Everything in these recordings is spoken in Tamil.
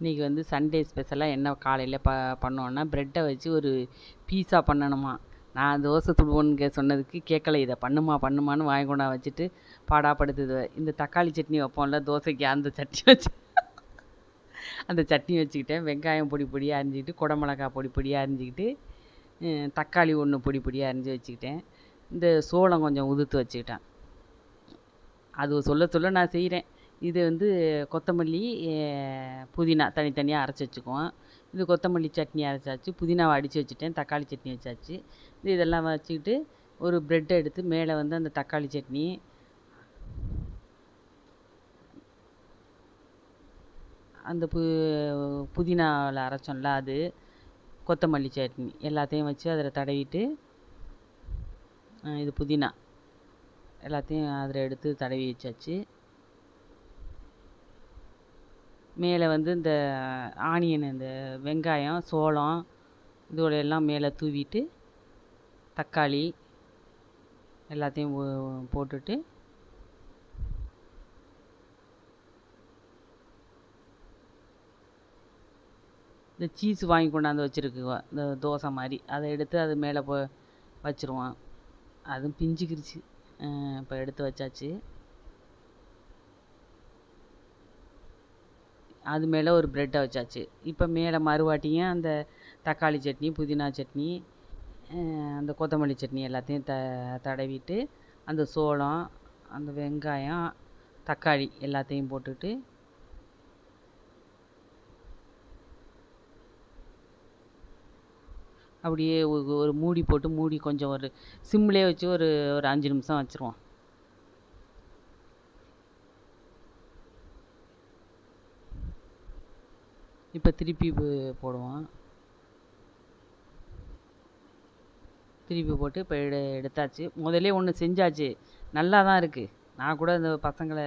இன்றைக்கி வந்து சண்டே ஸ்பெஷலாக என்ன காலையில் ப பண்ணோன்னா ப்ரெட்டை வச்சு ஒரு பீஸா பண்ணணுமா? நான் தோசை சுடுவோன்னு சொன்னதுக்கு கேட்கல இதை பண்ணுமா பண்ணுமான்னு வாங்கி கொண்டா வச்சுட்டு பாடாப்படுத்துது. இந்த தக்காளி சட்னி வைப்போம்ல தோசைக்கு அந்த சட்னி வச்சு. அந்த சட்னி வச்சுக்கிட்டேன். வெங்காயம் பொடி பொடியாக அரிஞ்சிக்கிட்டு குடமிளகா பொடி பொடியாக அரிஞ்சிக்கிட்டு தக்காளி ஒன்று பொடி பொடியாக அரிஞ்சு வச்சுக்கிட்டேன். இந்த சோளம் கொஞ்சம் உதுத்து வச்சுக்கிட்டேன். அது சொல்ல சொல்ல நான் செய்கிறேன் இது வந்து கொத்தமல்லி புதினா தனித்தனியாக அரைச்சி வச்சுக்குவோம். இது கொத்தமல்லி சட்னி அரைச்சாச்சு. புதினாவை அடித்து வச்சுட்டேன். தக்காளி சட்னி வச்சாச்சு. இது இதெல்லாம் வச்சுக்கிட்டு ஒரு ப்ரெட்டை எடுத்து மேலே வந்து அந்த தக்காளி சட்னி. அந்த பு புதினாவில் அரைச்சோம்ல அது. கொத்தமல்லி சட்னி எல்லாத்தையும் வச்சு அதில் தடவிட்டு இது புதினா. எல்லாத்தையும் அதில் எடுத்து தடவி வச்சாச்சு. மேலே வந்து இந்த ஆனியன் இந்த வெங்காயம் சோளம் இதோட எல்லாம் மேலே தூவிட்டு தக்காளி எல்லாத்தையும் போட்டுட்டு இந்த சீஸ் வாங்கி கொண்டாந்து வச்சுருக்குவோம் இந்த தோசை மாதிரி. அதை எடுத்து அது மேலே போ வச்சுருவோம் அதுவும் பிஞ்சுக்கிருச்சு. இப்போ எடுத்து வச்சாச்சு. அது மேலே ஒரு ப்ரெட்டை வச்சாச்சு. இப்போ மேலே மறுவாட்டியும் அந்த தக்காளி சட்னி புதினா சட்னி அந்த கொத்தமல்லி சட்னி எல்லாத்தையும் த தடவிட்டு அந்த சோளம் அந்த வெங்காயம் தக்காளி எல்லாத்தையும் போட்டுட்டு அப்படியே ஒரு மூடி போட்டு மூடி கொஞ்சம் ஒரு சிம்லேயே வச்சு ஒரு ஒரு அஞ்சு நிமிஷம் வச்சுருவோம். இப்போ திருப்பி போடுவோம். திருப்பி போட்டு இப்போ எடு எடுத்தாச்சு. முதல்லே ஒன்று செஞ்சாச்சு. நல்லா தான் இருக்குது நான் கூட இந்த பசங்களை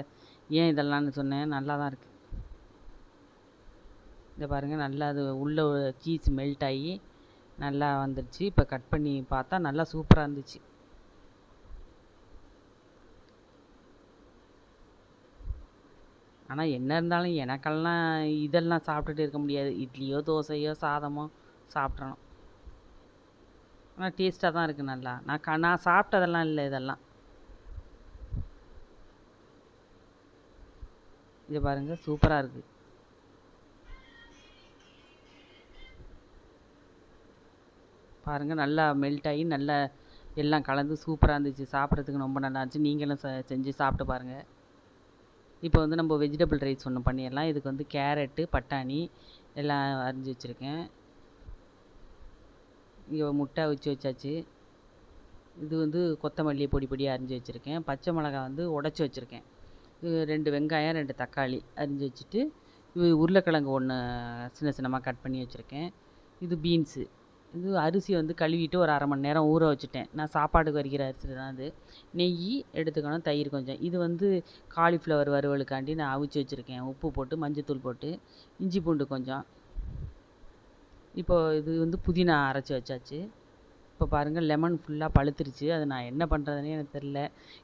ஏன் இதெல்லாம்னு சொன்னேன். நல்லா தான் இருக்குது இதை பாருங்கள் நல்லா அது உள்ளே சீஸ் மெல்ட் ஆகி நல்லா வந்துடுச்சு இப்போ கட் பண்ணி பார்த்தா நல்லா சூப்பராக இருந்துச்சு. ஆனால் என்ன இருந்தாலும் எனக்கெல்லாம் இதெல்லாம் சாப்பிட்டுட்டு இருக்க முடியாது. இட்லியோ தோசையோ சாதமோ சாப்பிட்றணும். ஆனால் டேஸ்ட்டாக தான் இருக்குது நல்லா. நான் க நான் சாப்பிட்டதெல்லாம் இல்லை இதெல்லாம். இது பாருங்கள் சூப்பராக இருக்குது பாருங்கள் நல்லா மெல்ட் ஆகி நல்லா எல்லாம் கலந்து சூப்பராக இருந்துச்சு. சாப்பிட்றதுக்கு ரொம்ப நல்லா இருந்துச்சு. நீங்களும் செ செஞ்சு சாப்பிட்டு பாருங்கள் இப்போ வந்து நம்ம வெஜிடபிள் ரைஸ் ஒன்று பண்ணிடலாம். இதுக்கு வந்து கேரட்டு பட்டாணி எல்லாம் அரிஞ்சு வச்சுருக்கேன். இங்கே முட்டை வச்சு வச்சாச்சு. இது வந்து கொத்தமல்லி பொடி பொடியாக அரிஞ்சு வச்சுருக்கேன். பச்சை மிளகா வந்து உடச்சி வச்சுருக்கேன். ரெண்டு வெங்காயம் ரெண்டு தக்காளி அரிஞ்சு வச்சுட்டு இது உருளைக்கிழங்கு ஒன்று சின்ன சின்னமாக கட் பண்ணி வச்சுருக்கேன். இது பீன்ஸு இது அரிசி வந்து கழுவிட்டு ஒரு அரை மணி நேரம் ஊற வச்சுட்டேன். நான் சாப்பாட்டுக்கு வரைக்கிற அரிசி தான் அது. நெய் எடுத்துக்கணும் தயிர் கொஞ்சம். இது வந்து காலிஃப்ளவர் வறுவலுக்காண்டி நான் அவிச்சு வச்சுருக்கேன். உப்பு போட்டு மஞ்சத்தூள் போட்டு இஞ்சி பூண்டு கொஞ்சம். இப்போது இது வந்து புதினா அரைச்சி வச்சாச்சு. இப்போ பாருங்கள் லெமன் ஃபுல்லாக பழுத்துருச்சு. அது நான் என்ன பண்ணுறதுனே எனக்கு தெரில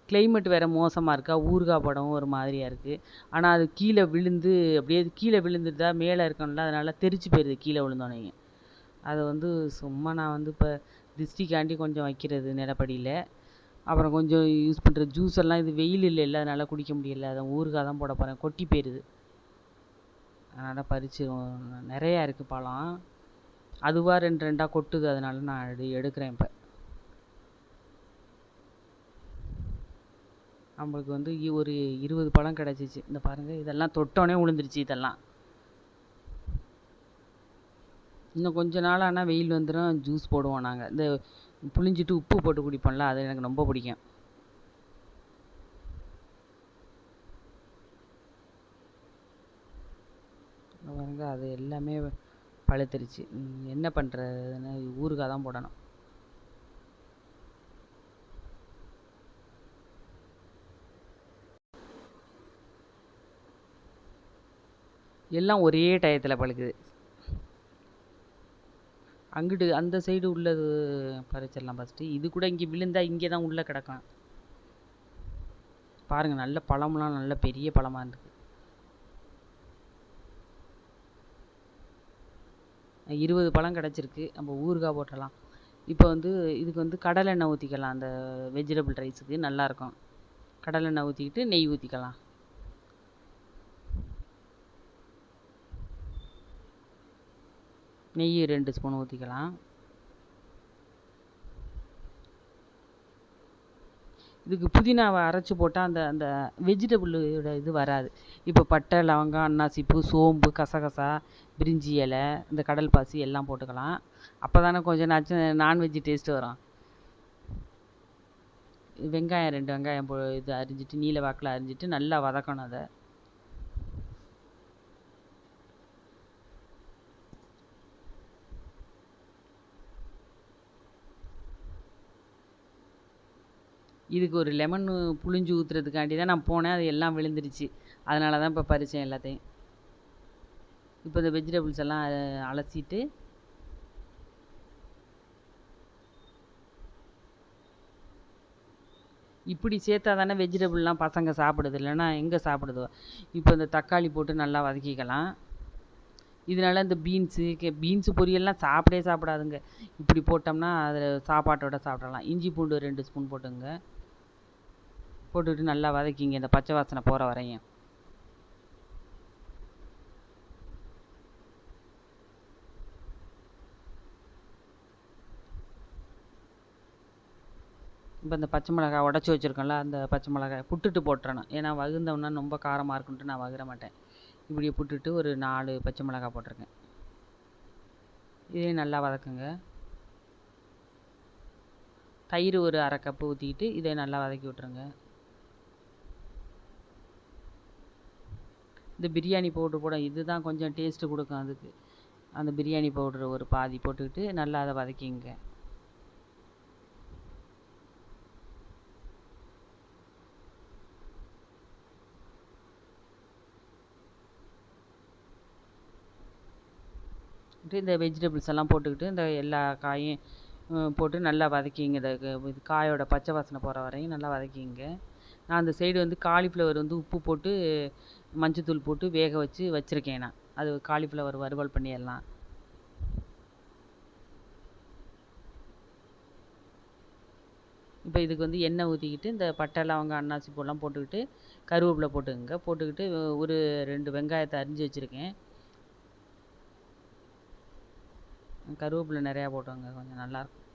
கிளைமேட் வேறு மோசமாக இருக்கா? ஊறுகாய் படமும் ஒரு மாதிரியாக இருக்குது ஆனால் அது கீழே விழுந்து அப்படியே கீழே விழுந்துருதா மேலே இருக்கணும்ல. அதனால் தெரிச்சு போயிடுது கீழே விழுந்தோன்னே அதை வந்து சும்மா நான் வந்து இப்போ திஷ்டிக்காண்டி கொஞ்சம் வைக்கிறது நிலப்படியில். அப்புறம் கொஞ்சம் யூஸ் பண்ணுற ஜூஸ் எல்லாம் இது வெயில் இல்லைல்ல அதனால் குடிக்க முடியல. அதை ஊறுகாய் தான் போட போகிறேன் கொட்டி போயிடுது அதனால் பறித்து நிறையா இருக்குது பழம். அதுவாக ரெண்டு ரெண்டாக கொட்டுது. அதனால் நான் எடு எடுக்கிறேன் இப்போ. நம்மளுக்கு வந்து ஒரு இருபது பழம் கிடச்சிச்சு. இந்த பாருங்கள் இதெல்லாம் தொட்டோடனே விழுந்துருச்சு இதெல்லாம். இன்னும் கொஞ்ச நாள் ஆனால் வெயில் வந்துடும் ஜூஸ் போடுவோம் நாங்கள் இந்த புளிஞ்சிட்டு உப்பு போட்டு குடிப்போம்ல அது எனக்கு ரொம்ப பிடிக்கும். பாருங்க அது எல்லாமே பழுத்துருச்சு. என்ன பண்ணுறதுன்னு ஊறுகாய் தான் போடணும். எல்லாம் ஒரே டயத்தில் பழுக்குது. அங்கிட்டு அந்த சைடு உள்ளது பறிச்சிடலாம் ஃபஸ்ட்டு இது கூட இங்கே விழுந்தால் இங்கே தான் உள்ளே கிடக்கும் பாருங்கள் நல்ல பழம்லாம் நல்ல பெரிய பழமாக இருக்குது இருபது பழம் கிடச்சிருக்கு. நம்ம ஊறுகாய் போட்டுடலாம் இப்போ வந்து இதுக்கு வந்து கடலெண்ணெய் ஊற்றிக்கலாம் அந்த வெஜிடபிள் ரைஸுக்கு நல்லாயிருக்கும் கடலெண்ணெய் ஊற்றிக்கிட்டு நெய் ஊற்றிக்கலாம் நெய் ரெண்டு ஸ்பூன் ஊற்றிக்கலாம் இதுக்கு புதினாவை அரைச்சி போட்டால் அந்த அந்த வெஜிடபிளோட இது வராது. இப்போ பட்டை லவங்கம் அன்னாசிப்பூ சோம்பு கசகசா பிரிஞ்சி இலை இந்த கடல் பாசி எல்லாம் போட்டுக்கலாம். அப்போ தானே கொஞ்சம் நாச்சும் நான்வெஜ் டேஸ்ட் வரும். வெங்காயம் ரெண்டு வெங்காயம் போ இது அரிஞ்சிட்டு நீல வாக்கில் அரிஞ்சிட்டு நல்லா வதக்கணும் அதை. இதுக்கு ஒரு லெமன் புழிஞ்சு ஊற்றுறதுக்காண்டி தான் நான் போனேன். அது எல்லாம் விழுந்துருச்சு. அதனால தான் இப்போ பறித்தேன் எல்லாத்தையும். இப்போ இந்த வெஜிடபிள்ஸ் எல்லாம் அ- அலசிட்டு இப்படி சேர்த்தா தானே வெஜிடபிள்லாம் பசங்க சாப்பிடுது. இல்லைன்னா எங்கே சாப்பிடுதோ? இப்போ இந்த தக்காளி போட்டு நல்லா வதக்கிக்கலாம். இதனால இந்த பீன்ஸு கே பீன்ஸு பொரியல்லாம் சாப்பிடவே சாப்பிடாதுங்க. இப்படி போட்டோம்னா அதில் சாப்பாட்டோட சாப்பிடலாம். இஞ்சி பூண்டு ரெண்டு ஸ்பூன் போட்டுங்க. போட்டுக்கிட்டு நல்லா வதக்கிங்க இந்த பச்சை வாசனை போகிற வரையும். இப்போ இந்த பச்சை மிளகாய் உடச்சி வச்சுருக்கோம்ல அந்த பச்சை மிளகாய் புட்டுட்டு போட்டுறணும். ஏன்னா வகுந்தோம்னா ரொம்ப காரமாக இருக்குன்ட்டு நான் வகுற மாட்டேன். இப்படியே புட்டுட்டு ஒரு நாலு பச்சை மிளகாய் போட்டிருக்கேன். இதையும் நல்லா வதக்குங்க. தயிர் ஒரு அரை கப்பு ஊற்றிக்கிட்டு இதை நல்லா வதக்கி விட்ருங்க இந்த பிரியாணி பவுட்ரு போட இதுதான் கொஞ்சம் டேஸ்ட்டு கொடுக்கும் அதுக்கு. அந்த பிரியாணி பவுட்ரு ஒரு பாதி போட்டுக்கிட்டு நல்லா அதை வதக்கிங்க. இந்த வெஜிடபிள்ஸ் எல்லாம் போட்டுக்கிட்டு இந்த எல்லா காயும் போட்டு நல்லா வதக்கிங்க. இந்த க- இது காயோட பச்சை வாசனை போகிற வரையும் நல்லா வதக்கிங்க. நான் அந்த சைடு வந்து காலிஃப்ளவர் வந்து உப்பு போட்டு மஞ்சத்தூள் போட்டு வேக வச்சு வச்சுருக்கேன் நான். அது காலிஃப்ளவர் வறுவல் பண்ணிடலாம் இப்போ இதுக்கு வந்து எண்ணெய் ஊற்றிக்கிட்டு இந்த பட்டை லவங்க அன்னாசி பூலாம் போட்டுக்கிட்டு கருவேப்பிலை போட்டுக்கங்க. போட்டுக்கிட்டு ஒரு ரெண்டு வெங்காயத்தை அரிஞ்சு வச்சுருக்கேன். கருவேப்பிலை நிறையா போட்டுக்கோங்க கொஞ்சம் நல்லாயிருக்கும்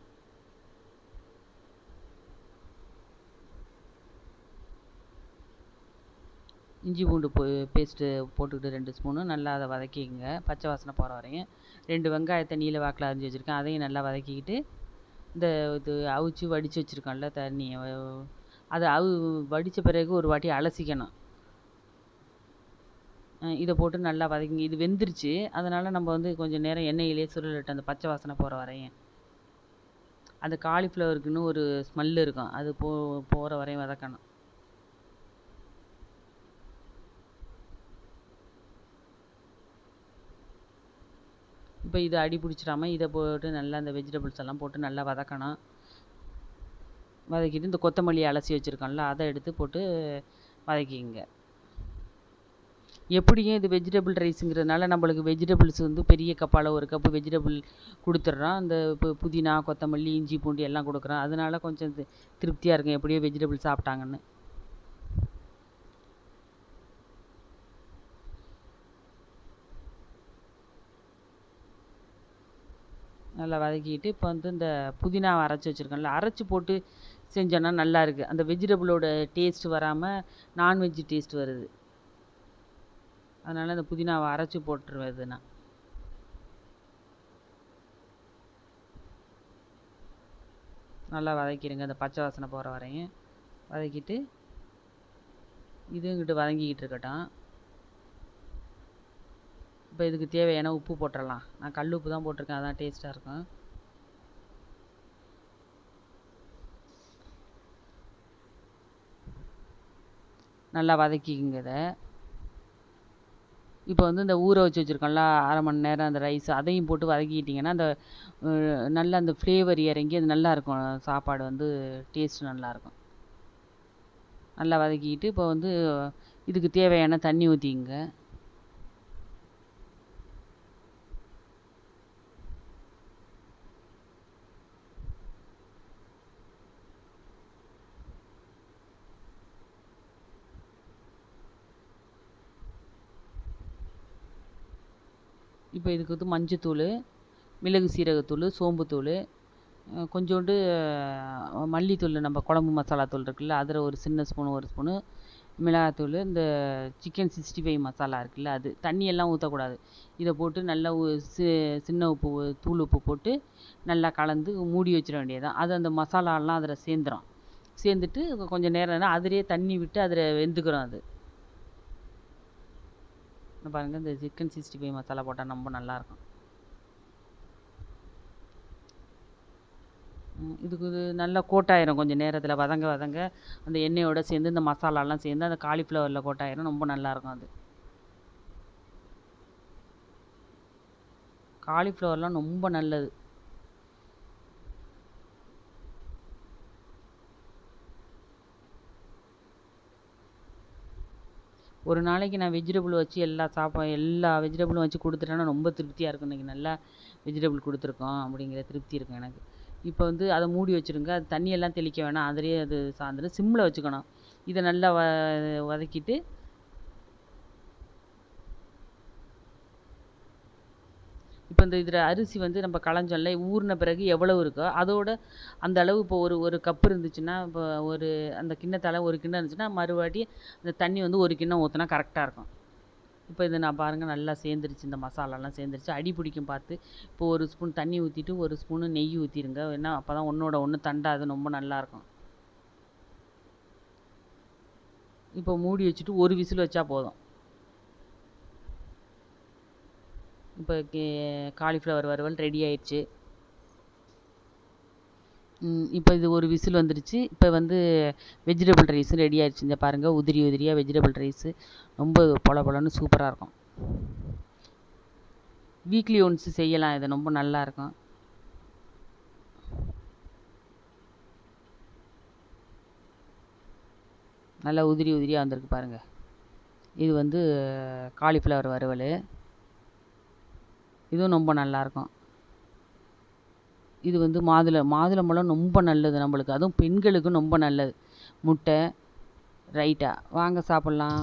இஞ்சி பூண்டு பேஸ்ட்டு போட்டுக்கிட்டு ரெண்டு ஸ்பூனு நல்லா அதை வதக்கிக்கங்க. பச்சை வாசனை போகிற வரையும். ரெண்டு வெங்காயத்தை நீல வாக்கில் அரிஞ்சு வச்சுருக்கேன். அதையும் நல்லா வதக்கிக்கிட்டு இந்த இது அவிச்சு வடித்து வச்சுருக்கோம்ல தண்ணியை அதை அவு வடித்த பிறகு ஒரு வாட்டி அலசிக்கணும். இதை போட்டு நல்லா வதக்கிங்க. இது வெந்துருச்சு. அதனால் நம்ம வந்து கொஞ்சம் நேரம் எண்ணெயிலே சுருளிட்டு அந்த பச்சை வாசனை போகிற வரையும். அந்த காலிஃப்ளவருக்குன்னு ஒரு ஸ்மெல் இருக்கும். அது போ போகிற வரையும் வதக்கணும். இப்போ இது அடி பிடிச்சிடாம இதை போட்டு நல்லா இந்த வெஜிடபிள்ஸ் எல்லாம் போட்டு நல்லா வதக்கணும். வதக்கிட்டு இந்த கொத்தமல்லி அலசி வச்சுருக்கோம்ல அதை எடுத்து போட்டு வதக்கிங்க எப்படியும் இது வெஜிடபிள் ரைஸுங்கிறதுனால நம்மளுக்கு வெஜிடபிள்ஸ் வந்து பெரிய கப்பால் ஒரு கப்பு வெஜிடபிள் கொடுத்துட்றோம். அந்த இப்போ புதினா கொத்தமல்லி இஞ்சி பூண்டு எல்லாம் கொடுக்குறோம். அதனால கொஞ்சம் திருப்தியாக இருக்கும் எப்படியோ வெஜிடபிள் சாப்பிட்டாங்கன்னு. நல்லா வதக்கிட்டு இப்போ வந்து இந்த புதினாவை அரைச்சி வச்சுருக்கோம்ல அரைச்சி போட்டு செஞ்சோன்னா நல்லா இருக்குது அந்த வெஜிடபிளோட டேஸ்ட் வராமல் நான்வெஜ் டேஸ்ட் வருது. அதனால் அந்த புதினாவை அரைச்சி போட்டுருவது நான். நல்லா வதக்கிடுங்க அந்த பச்சை வாசனை போகிற வரையும். வதக்கிட்டு இதுங்கிட்டு வதங்கிக்கிட்டு இருக்கட்டும். இப்போ இதுக்கு தேவையான உப்பு போட்டுடலாம் நான் கல் உப்பு தான் போட்டிருக்கேன் அதான் டேஸ்ட்டாக இருக்கும். நல்லா வதக்கிக்குங்க இதை. இப்போ வந்து இந்த ஊற வச்சு வச்சுருக்கோம்ல அரை மணி நேரம் அந்த ரைஸ் அதையும் போட்டு வதக்கிக்கிட்டிங்கன்னா அந்த நல்ல நல்லா அந்த ஃப்ளேவர் இறங்கி அது நல்லாயிருக்கும் சாப்பாடு வந்து டேஸ்ட் நல்லாயிருக்கும் நல்லா வதக்கிக்கிட்டு இப்போ வந்து இதுக்கு தேவையான தண்ணி ஊற்றிங்க இப்போ இதுக்கு வந்து மஞ்சத்தூள் மிளகு சீரகத்தூள் சோம்புத்தூள் கொஞ்சோண்டு மல்லித்தூள் நம்ம குழம்பு மசாலா தூள் இருக்குல்ல அதில் ஒரு சின்ன ஸ்பூன் ஒரு ஸ்பூனு மிளகாத்தூள் இந்த சிக்கன் சிக்ஸ்டி ஃபைவ் மசாலா இருக்குல்ல அது தண்ணியெல்லாம் ஊற்றக்கூடாது இதை போட்டு நல்லா சி சின்ன உப்பு தூள் உப்பு போட்டு நல்லா கலந்து மூடி வச்சிட வேண்டியதுதான். அது அந்த மசாலாலாம் அதில் சேர்ந்துடும் சேர்ந்துட்டு கொஞ்சம் நேரம் அதிலே தண்ணி விட்டு அதில் வெந்துக்கிறோம் அது. பாருங்கள் இந்த சிக்கன் சிக்ஸ்டி ஃபைவ் மசாலா போட்டால் ரொம்ப நல்லாயிருக்கும். இதுக்கு இது நல்லா கோட்டாயிரும். கொஞ்சம் நேரத்தில் வதங்க வதங்க அந்த எண்ணெயோடு சேர்ந்து இந்த மசாலாலாம் சேர்ந்து அந்த காலிஃப்ளவரில் கோட்டாயிரும். ரொம்ப நல்லாயிருக்கும் அது. காலிஃப்ளவர்லாம் ரொம்ப நல்லது. ஒரு நாளைக்கு நான் வெஜிடபிள் வச்சு எல்லா சாப்பா எல்லா வெஜிடபிளும் வச்சு கொடுத்துட்டேன்னா ரொம்ப திருப்தியாக இருக்கும். இன்றைக்கி நல்லா வெஜிடபிள் கொடுத்துருக்கோம் அப்படிங்கிற திருப்தி இருக்கும் எனக்கு. இப்போ வந்து அதை மூடி வச்சுருங்க. அது தண்ணியெல்லாம் தெளிக்க வேணாம். அதிலே அது சாயந்தரம் சிம்மில் வச்சுக்கணும். இதை நல்லா வ வதக்கிட்டு இந்த இதில் அரிசி வந்து நம்ம களைஞ்சோம்ல ஊறின பிறகு எவ்வளவு இருக்கோ அதோட அந்த அளவு இப்போ ஒரு ஒரு கப்பு இருந்துச்சுன்னா இப்போ ஒரு அந்த கிண்ணத்தால் ஒரு கிண்ணம் இருந்துச்சுன்னா மறுவாட்டி அந்த தண்ணி வந்து ஒரு கிண்ணம் ஊற்றினா கரெக்டாக இருக்கும். இப்போ இது நான் பாருங்கள் நல்லா சேர்ந்துருச்சு இந்த மசாலாலாம் சேர்ந்துருச்சு. அடி பிடிக்கும் பார்த்து இப்போ ஒரு ஸ்பூன் தண்ணி ஊற்றிட்டு ஒரு ஸ்பூனு நெய் ஊற்றிடுங்க ஏன்னா அப்போ தான் ஒன்றோட ஒன்று தண்டாது ரொம்ப நல்லாயிருக்கும் இப்போ மூடி வச்சுட்டு ஒரு விசில் வச்சா போதும். இப்போ காலிஃப்ளவர் வறுவல் ரெடி ஆயிடுச்சு. இப்போ இது ஒரு விசில் வந்துடுச்சு. இப்போ வந்து வெஜிடபிள் ரைஸும் ரெடி ஆயிடுச்சு. இந்த பாருங்கள் உதிரி உதிரியாக வெஜிடபிள் ரைஸு ரொம்ப பொல பொலன்னு சூப்பராக இருக்கும். வீக்லி ஒன்ஸ் செய்யலாம். இது ரொம்ப நல்லா இருக்கும். நல்லா உதிரி உதிரியாக வந்திருக்கு பாருங்கள் இது வந்து காலிஃப்ளவர் வறுவல். இதுவும் ரொம்ப நல்லாயிருக்கும். இது வந்து மாதுளை மாதுளம்பழம் ரொம்ப நல்லது நம்மளுக்கு. அதுவும் பெண்களுக்கு ரொம்ப நல்லது. முட்டை ரைட்டா? வாங்க சாப்பிட்லாம்.